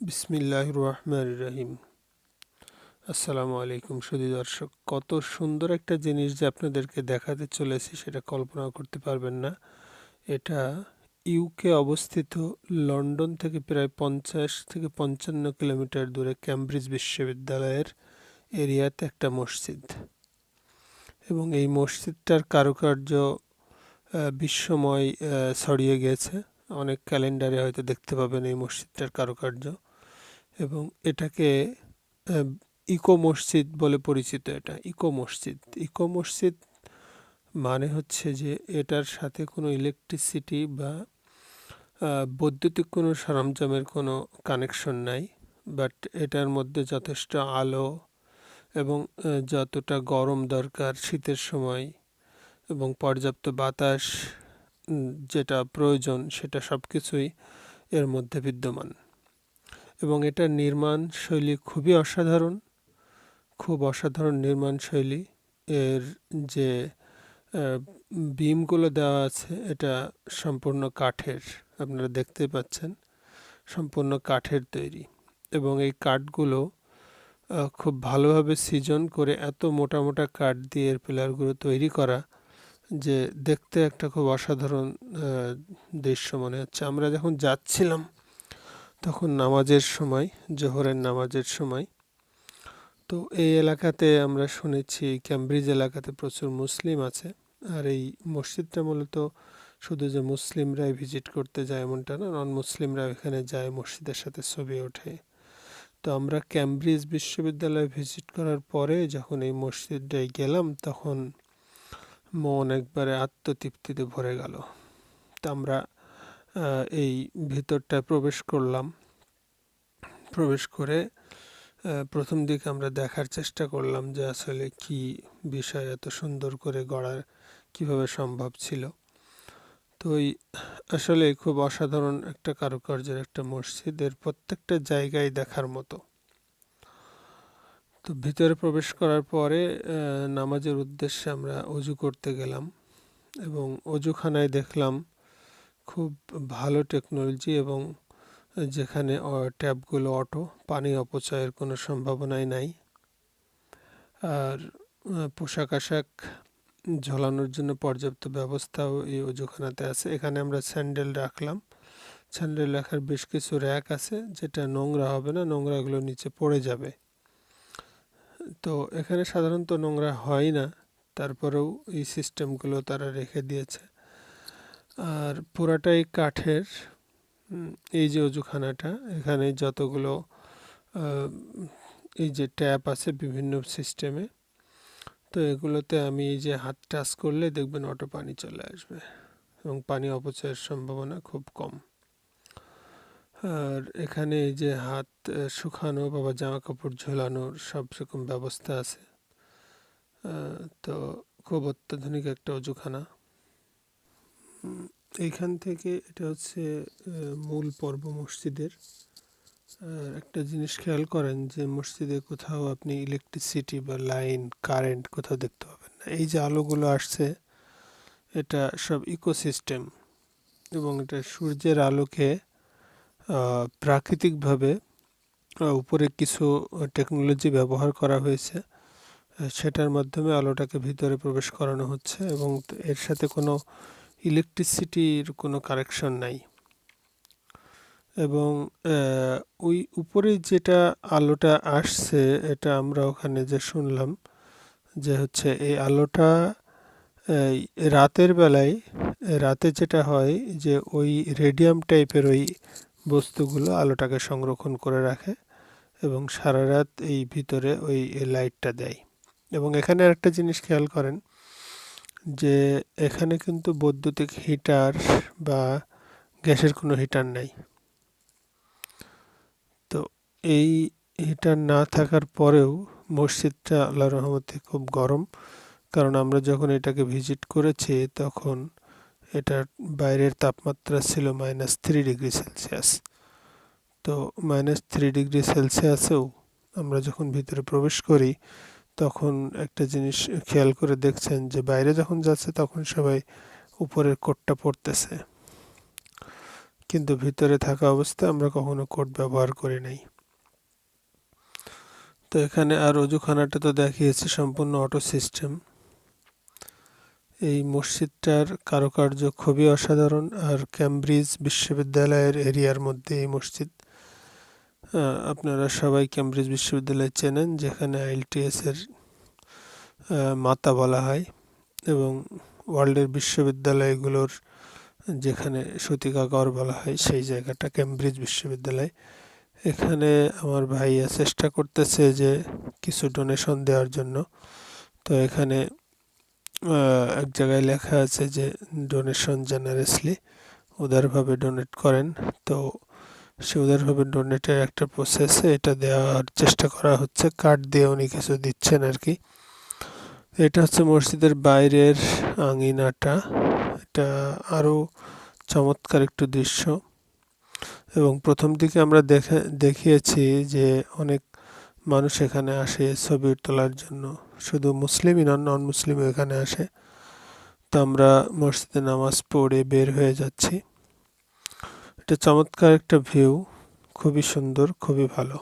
বিসমিল্লাহ রহমান রহিম। আসসালামু আলাইকুম সুদী দর্শক। কত সুন্দর একটা জিনিস যে আপনাদেরকে দেখাতে চলেছি, সেটা কল্পনা করতে পারবেন না। এটা ইউকে অবস্থিত লন্ডন থেকে প্রায় পঞ্চাশ থেকে পঞ্চান্ন কিলোমিটার দূরে ক্যামব্রিজ বিশ্ববিদ্যালয়ের এরিয়াতে একটা মসজিদ। এবং এই মসজিদটার কারুকার্য বিশ্বময় ছড়িয়ে গেছে। অনেক ক্যালেন্ডারে হয়তো দেখতে পাবেন এই মসজিদটার কারুকার্য। এবং এটাকে ইকো মসজিদ বলে পরিচিত এটা, ইকো মসজিদ। ইকো মসজিদ মানে হচ্ছে যে এটার সাথে কোনো ইলেকট্রিসিটি বা বৈদ্যুতিক কোনো সরঞ্জামের কোনো কানেকশন নাই বাট এটার মধ্যে যথেষ্ট আলো এবং যতটা গরম দরকার শীতের সময় এবং পর্যাপ্ত বাতাস যেটা প্রয়োজন সেটা সব কিছুই এর মধ্যে বিদ্যমান। এবং এটার নির্মাণ শৈলী খুবই অসাধারণ, খুব অসাধারণ নির্মাণ শৈলী। এর যে বিমগুলো দেওয়া আছে, এটা সম্পূর্ণ কাঠের, আপনারা দেখতে পাচ্ছেন, সম্পূর্ণ কাঠের তৈরি। এবং এই কাঠগুলো খুব ভালোভাবে সিজন করে এত মোটা মোটা কাঠ দিয়ে এর পিলারগুলো তৈরি করা যে, দেখতে একটা খুব অসাধারণ দৃশ্য মনে হচ্ছে। আমরা যখন যাচ্ছিলাম তখন নামাজের সময়, জোহরের নামাজের সময়। তো এই এলাকাতে আমরা শুনেছি, ক্যামব্রিজ এলাকাতে প্রচুর মুসলিম আছে। আর এই মসজিদটা মূলত শুধু যে মুসলিমরাই ভিজিট করতে যায় এমনটা না নন মুসলিমরা এখানে যায়, মসজিদের সাথে ছবি ওঠে। তো আমরা ক্যামব্রিজ বিশ্ববিদ্যালয়ে ভিজিট করার পরে যখন এই মসজিদটায় গেলাম, তখন মন একবারে আত্মতৃপ্তিতে ভরে গেল। তো আমরা এই ভিতরটায় প্রবেশ করলাম। প্রবেশ করে প্রথম দিকে আমরা দেখার চেষ্টা করলাম যে আসলে কি বিষয় এত সুন্দর করে গড়ার কীভাবে সম্ভব ছিল। তো ওই আসলে খুব অসাধারণ একটা কারুকার্যের একটা মসজিদ এর প্রত্যেকটা জায়গায় দেখার মতো। তো ভিতরে প্রবেশ করার পরে নামাজের উদ্দেশ্যে আমরা অজু করতে গেলাম এবং অজুখানায় দেখলাম খুব ভালো টেকনোলজি এবং যেখানে ট্যাপগুলো অটো পানি অপচয়ের কোনো সম্ভাবনাই নাই। আর পোশাক আশাক ঝোলানোর জন্য পর্যাপ্ত ব্যবস্থাও এই অজুখানাতে আছে। এখানে আমরা স্যান্ডেল রাখলাম। স্যান্ডেল রাখার বেশ কিছু র্যাক আছে, যেটা নোংরা হবে না, নোংরাগুলো নিচে পড়ে যাবে। তো এখানে সাধারণত নোংরা হয় না, তারপরেও এই সিস্টেমগুলো তারা রেখে দিয়েছে। আর পুরাটাই কাঠের এই যে অজুখানাটা এখানে যতগুলো এই যে ট্যাপ আছে বিভিন্ন সিস্টেমে, তো এগুলোতে আমি এই যে হাত টাচ করলে দেখবেন অটো পানি চলে আসবে এবং পানি অপচয়ের সম্ভাবনা খুব কম। আর এখানে এই যে হাত শুকানো বা জামা কাপড় ঝোলানোর সব রকম ব্যবস্থা আছে তো খুব অত্যাধুনিক একটা অজুখানা এইখান থেকে এটা হচ্ছে মূল পর্ব মসজিদের। একটা জিনিস খেয়াল করেন যে মসজিদে কোথাও আপনি ইলেকট্রিসিটি বা লাইন কারেন্ট কোথাও দেখতে পাবেন না। এই যে আলোগুলো আসছে, এটা সব ইকোসিস্টেম এবং এটা সূর্যের আলোকে প্রাকৃতিকভাবে উপরে কিছু টেকনোলজি ব্যবহার করা হয়েছে। সেটার মাধ্যমে আলোটাকে ভিতরে প্রবেশ করানো হচ্ছে এবং এর সাথে কোনো ইলেকট্রিসিটির কোনো কারেকশন নাই। এবং ওই উপরে যেটা আলোটা আসছে, এটা আমরা ওখানে যে শুনলাম, যে হচ্ছে এই আলোটা রাতের বেলায়, রাতে যেটা হয় যে ওই রেডিয়াম টাইপের ওই বস্তুগুলো আলোটাকে সংরক্ষণ করে রাখে এবং সারা রাত এই ভিতরে ওই লাইটটা দেয়। এবং এখানে আরেকটা জিনিস খেয়াল করেন যে এখানে কিন্তু বৈদ্যুতিক হিটার বা গ্যাসের কোনো হিটার নাই। তো এই হিটার না থাকার পরেও মসজিদটা আল্লাহ রহমতে খুব গরম। কারণ আমরা যখন এটাকে ভিজিট করেছি, তখন এটার বাইরের তাপমাত্রা ছিল মাইনাস থ্রি ডিগ্রি সেলসিয়াস। তো মাইনাস থ্রি ডিগ্রি সেলসিয়াসেও আমরা যখন ভিতরে প্রবেশ করি তখন একটা জিনিস খেয়াল করে দেখছেন যে বাইরে যখন যাচ্ছে তখন সবাই উপরের কোটটা পড়তেছে কিন্তু ভিতরে থাকা অবস্থায় আমরা কখনো কোট ব্যবহার করি নাই। তো এখানে আর অজুখানাটা তো দেখিয়েছে, সম্পূর্ণ অটো সিস্টেম। এই মসজিদটার কারুকার্য খুবই অসাধারণ, আর ক্যামব্রিজ বিশ্ববিদ্যালয়ের এরিয়ার মধ্যে এই মসজিদ আপনারা সবাই ক্যামব্রিজ বিশ্ববিদ্যালয় চেনেন যেখানে আইএলটিএস এর আহ, মাতা বলা হয় এবং ওয়ার্ল্ডের বিশ্ববিদ্যালয়গুলোর যেখানে সূতিকাগর বলা হয় সেই জায়গাটা ক্যামব্রিজ বিশ্ববিদ্যালয়। এখানে আমার ভাইয়া চেষ্টা করতেছে যে কিছু ডোনেশন দেওয়ার জন্য। তো এখানে এক জায়গায় লেখা আছে যে ডোনেশন জেনারেসলি উদারভাবে ডোনেট করেন। তো সে উদারভাবে ডোনেটের একটা প্রসেসে এটা দেওয়ার চেষ্টা করা হচ্ছে। কার্ড দিয়ে উনি কিছু দিচ্ছেন আর কি এটা হচ্ছে মসজিদের বাইরের আঙিনাটা। এটা আরও চমৎকার একটু দৃশ্য। এবং প্রথম দিকে আমরা দেখে, দেখিয়েছি যে অনেক মানুষ এখানে আসে ছবি তোলার জন্য। শুধু মুসলিমই নন নন মুসলিমও এখানে আসে। তো আমরা মসজিদে নামাজ পড়ে বের হয়ে যাচ্ছি। এটা চমৎকার একটা ভিউ খুবই সুন্দর খুবই ভালো।